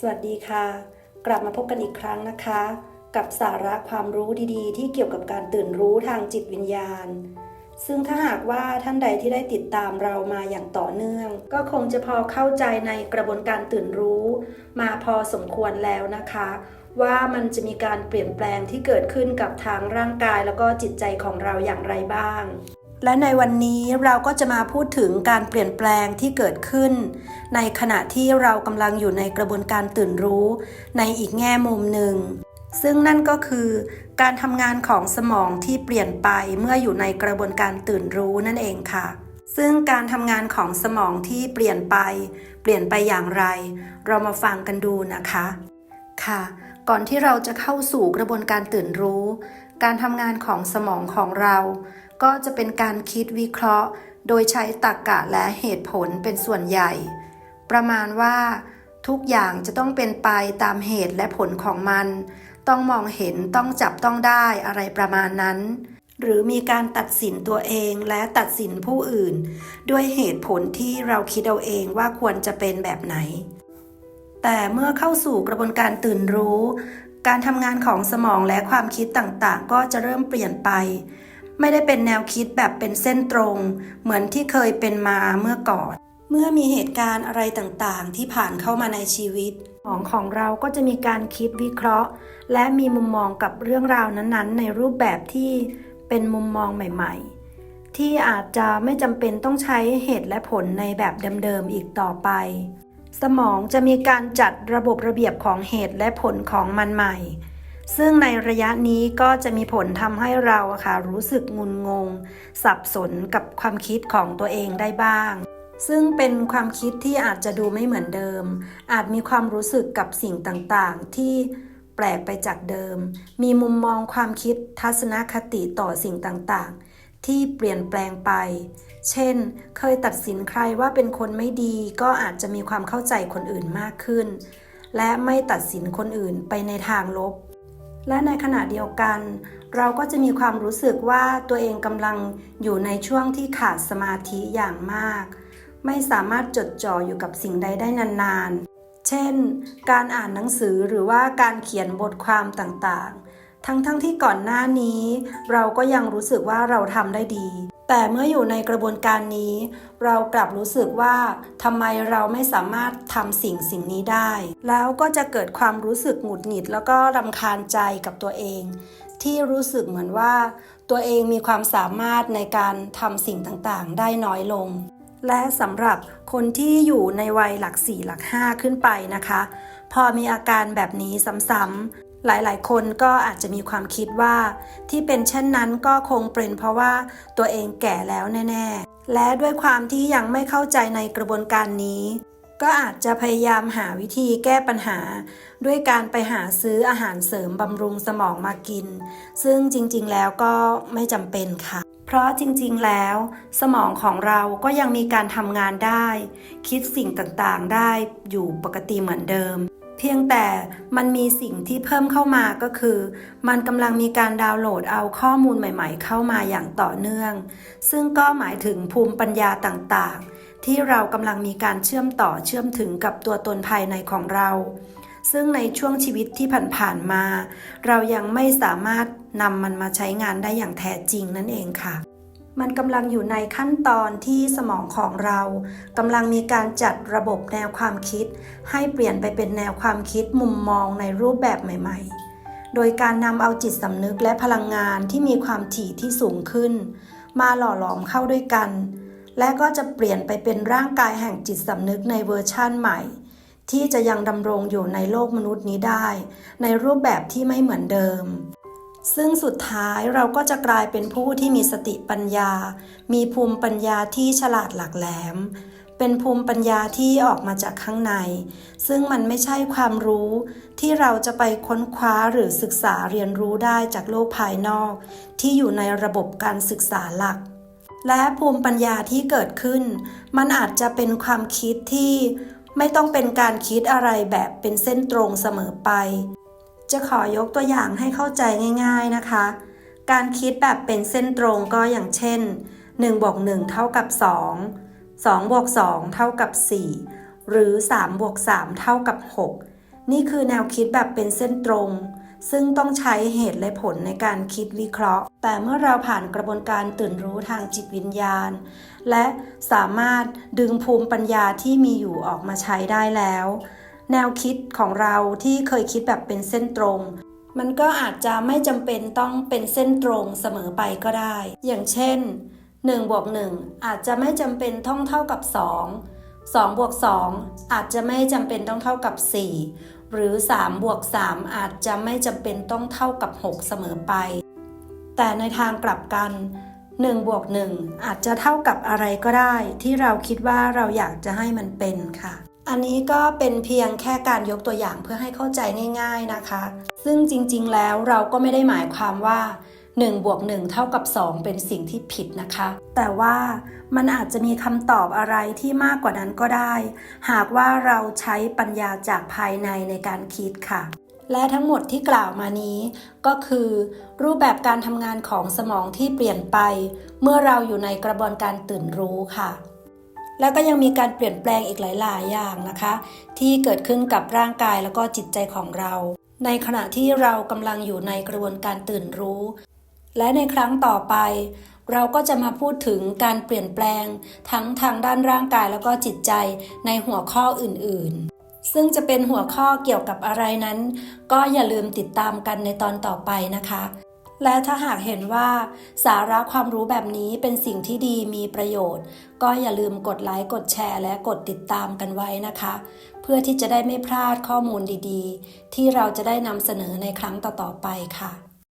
สวัสดีค่ะ กลับมาพบกันอีกครั้งนะคะ กับสาระความรู้ดีๆ ที่เกี่ยวกับการตื่นรู้ทางจิตวิญญาณ ซึ่งถ้าหากว่าท่านใดที่ได้ติดตามเรามาอย่างต่อเนื่อง ก็คงจะพอเข้าใจในกระบวนการตื่นรู้ มาพอสมควรแล้วนะคะ ว่ามันจะมีการเปลี่ยนแปลงที่เกิดขึ้นกับทางร่างกายแล้วก็จิตใจของเราอย่างไรบ้าง และในวันนี้เราก็จะมาพูดถึงการเปลี่ยนแปลงที่เกิดขึ้น ในขณะที่เรากำลังอยู่ในกระบวนการตื่นรู้ในอีกแง่มุมหนึ่ง ซึ่งนั่นก็คือ การทำงานของสมองที่เปลี่ยนไปเมื่ออยู่ในกระบวนการตื่นรู้นั่นเองค่ะ ซึ่งการทำงานของสมองที่เปลี่ยนไป เปลี่ยนไปอย่างไร เรามาฟังกันดูนะคะ ค่ะ ก่อนที่เราจะเข้าสู่กระบวนการตื่นรู้ การทำงานของสมองของเรา ก็จะเป็นการคิดวิเคราะห์ โดยใช้ตรรกกะและเหตุผลเป็นส่วนใหญ่ ประมาณว่า ทุกอย่างจะต้องเป็นไปตามเหตุและผลของมัน ต้องมองเห็นต้องจับต้องได้อะไรประมาณนั้น หรือมีการตัดสินตัวเองและตัดสินผู้อื่น ด้วยเหตุผลที่เราคิดเอาเองว่าควรจะเป็นแบบไหน แต่เมื่อเข้าสู่กระบวนการตื่นรู้การทำงานของสมองและความคิดต่างๆ ก็จะเริ่มเปลี่ยนไป ไม่ได้เป็นแนวคิดแบบเป็นเส้นตรง เหมือนที่เคยเป็นมาเมื่อก่อน เมื่อมีเหตุการณ์อะไรต่างๆ ที่ผ่านเข้ามาในชีวิตสมองของเราก็จะมีการคิดวิเคราะห์ และมีมุมมองกับเรื่องราวนั้นๆ ในรูปแบบที่เป็นมุมมองใหม่ ๆ ที่อาจจะไม่จำเป็นต้องใช้เหตุและผลในแบบเดิมๆอีกต่อไป สมองจะมีการจัดระบบระเบียบของเหตุและผลของมันใหม่ ซึ่งในระยะนี้ก็จะมีผลทำให้เราค่ะรู้สึกงุนงง สับสนกับความคิดของตัวเองได้บ้าง ซึ่งเป็นความคิดที่อาจจะดูไม่เหมือนเดิม อาจมีความรู้สึกกับสิ่งต่างๆ ที่แปลกไปจากเดิม มีมุมมองความคิดทัศนคติต่อสิ่งต่างๆ ที่เปลี่ยนแปลงไป เช่น เคยตัดสินใครว่าเป็นคนไม่ดี ก็อาจจะมีความเข้าใจคนอื่นมากขึ้น และไม่ตัดสินคนอื่นไปในทางลบ และในขณะเดียวกัน เราก็จะมีความรู้สึกว่าตัวเองกำลังอยู่ในช่วงที่ขาดสมาธิอย่างมาก ไม่สามารถจดจ่ออยู่กับสิ่งใดได้นานๆ เช่น การอ่านหนังสือหรือว่าการเขียนบทความต่างๆ ทั้งๆทที่ก่อนหน้านี้ เราก็ยังรู้สึกว่าเราทำได้ดี แต่เมื่ออยู่ในกระบวนการนี้ เรากลับรู้สึกว่าทำไมเราไม่สามารถทำสิ่งสิ่งนี้ได้ แล้วก็จะเกิดความรู้สึกหงุดหงิด แล้วก็รำคาญใจกับตัวเอง ที่รู้สึกเหมือนว่า ตัวเองมีความสามารถในการทำสิ่งต่างๆ ได้น้อยลง และสำหรับคนที่อยู่ในวัยหลัก4หลัก5ขึ้นไปนะคะ พอมีอาการแบบนี้ซ้ำๆ หลายๆ คนก็อาจจะมีความคิดว่าที่เป็นเช่นนั้นก็คงเป็นเพราะว่าตัวเองแก่แล้วแน่ ๆ และด้วยความที่ยังไม่เข้าใจในกระบวนการนี้ ก็อาจจะพยายามหาวิธีแก้ปัญหา ด้วยการไปหาซื้ออาหารเสริมบำรุงสมองมากิน ซึ่งจริงๆแล้วก็ไม่จำเป็นค่ะเพราะจริงๆ แล้ว สมองของเราก็ยังมีการทำงานได้ คิดสิ่งต่างๆ ได้อยู่ปกติเหมือนเดิม เพียงแต่มันมีสิ่งที่เพิ่มเข้ามาก็คือ มันกำลังมีการดาวน์โหลดเอาข้อมูลใหม่ๆ เข้ามาอย่างต่อเนื่อง ซึ่งก็หมายถึงภูมิปัญญาต่างๆ ที่เรากำลังมีการเชื่อมต่อเชื่อมถึงกับตัวตนภายในของเรา ซึ่งในช่วงชีวิตที่ผ่านๆมา เรายังไม่สามารถนำมันมาใช้งานได้อย่างแท้จริงนั่นเองค่ะ มันกำลังอยู่ในขั้นตอนที่สมองของเรากำลังมีการจัดระบบแนวความคิด ให้เปลี่ยนไปเป็นแนวความคิดมุมมองในรูปแบบใหม่ ๆ โดยการนำเอาจิตสำนึกและพลังงานที่มีความถี่ที่สูงขึ้น มาหล่อหลอมเข้าด้วยกัน และก็จะเปลี่ยนไปเป็นร่างกายแห่งจิตสำนึกในเวอร์ชั่นใหม่ ที่จะยังดำรงอยู่ในโลกมนุษย์นี้ได้ ในรูปแบบที่ไม่เหมือนเดิม ซึ่งสุดท้ายเราก็จะกลายเป็นผู้ที่มีสติปัญญา มีภูมิปัญญาที่ฉลาดหลักแหลม เป็นภูมิปัญญาที่ออกมาจากข้างใน ซึ่งมันไม่ใช่ความรู้ที่เราจะไปค้นคว้าหรือศึกษาเรียนรู้ได้จากโลกภายนอก ที่อยู่ในระบบการศึกษาหลัก และภูมิปัญญาที่เกิดขึ้น มันอาจจะเป็นความคิดที่ไม่ต้องเป็นการคิดอะไรแบบเป็นเส้นตรงเสมอไป จะขอยกตัวอย่างให้เข้าใจง่าย ๆนะคะ การคิดแบบเป็นเส้นตรงก็อย่างเช่น1บวก1เท่ากับ 2 2บวก2เท่ากับ 4 หรือ3บวก3เท่ากับ 6 นี่คือแนวคิดแบบเป็นเส้นตรง ซึ่งต้องใช้เหตุและผลในการคิดวิเคราะห์ แต่เมื่อเราผ่านกระบวนการตื่นรู้ทางจิตวิญญาณ และสามารถดึงภูมิปัญญาที่มีอยู่ออกมาใช้ได้แล้ว แนวคิดของเราที่เคยคิดแบบเป็นเส้นตรง มันก็อาจจะไม่จำเป็นต้องเป็นเส้นตรงเสมอไปก็ได้ อย่างเช่น1บวก1อาจจะไม่จำเป็นต้องเท่ากับ 2 2บวก2อาจจะไม่จำเป็นต้องเท่ากับ 4 หรือ 3 บวก 3 อาจจะไม่จำเป็นต้องเท่ากับ 6 เสมอไป แต่ในทางกลับกัน 1 บวก 1 อาจจะเท่ากับอะไรก็ได้ ที่เราคิดว่าเราอยากจะให้มันเป็นค่ะ อันนี้ก็เป็นเพียงแค่การยกตัวอย่างเพื่อให้เข้าใจง่าย ๆนะคะ ซึ่งจริงๆ แล้วเราก็ไม่ได้หมายความว่า1บวก1เท่ากับ 2 เป็นสิ่งที่ผิดนะคะ แต่ว่ามันอาจจะมีคำตอบอะไรที่มากกว่านั้นก็ได้ หากว่าเราใช้ปัญญาจากภายในในการคิดค่ะ และทั้งหมดที่กล่าวมานี้ ก็คือ รูปแบบการทำงานของสมองที่เปลี่ยนไป เมื่อเราอยู่ในกระบวนการตื่นรู้ค่ะ แล้วก็ยังมีการเปลี่ยนแปลงอีกหลาย ๆ อย่างนะคะ ที่เกิดขึ้นกับร่างกายแล้วก็จิตใจของเรา ในขณะที่เรากำลังอยู่ในกระบวนการตื่นรู้ และในครั้งต่อไป เราก็จะมาพูดถึงการเปลี่ยนแปลง ทั้งทางด้านร่างกายแล้วก็จิตใจในหัวข้ออื่น ๆซึ่งจะเป็นหัวข้อเกี่ยวกับอะไรนั้น ก็อย่าลืมติดตามกันในตอนต่อไปนะคะ และถ้าหากเห็นว่าสาระความรู้แบบนี้เป็นสิ่งที่ดีมีประโยชน์ ก็อย่าลืมกดไลค์กดแชร์และกดติดตามกันไว้นะคะ เพื่อที่จะได้ไม่พลาดข้อมูลดีๆ ที่เราจะได้นำเสนอในครั้งต่อๆไปค่ะ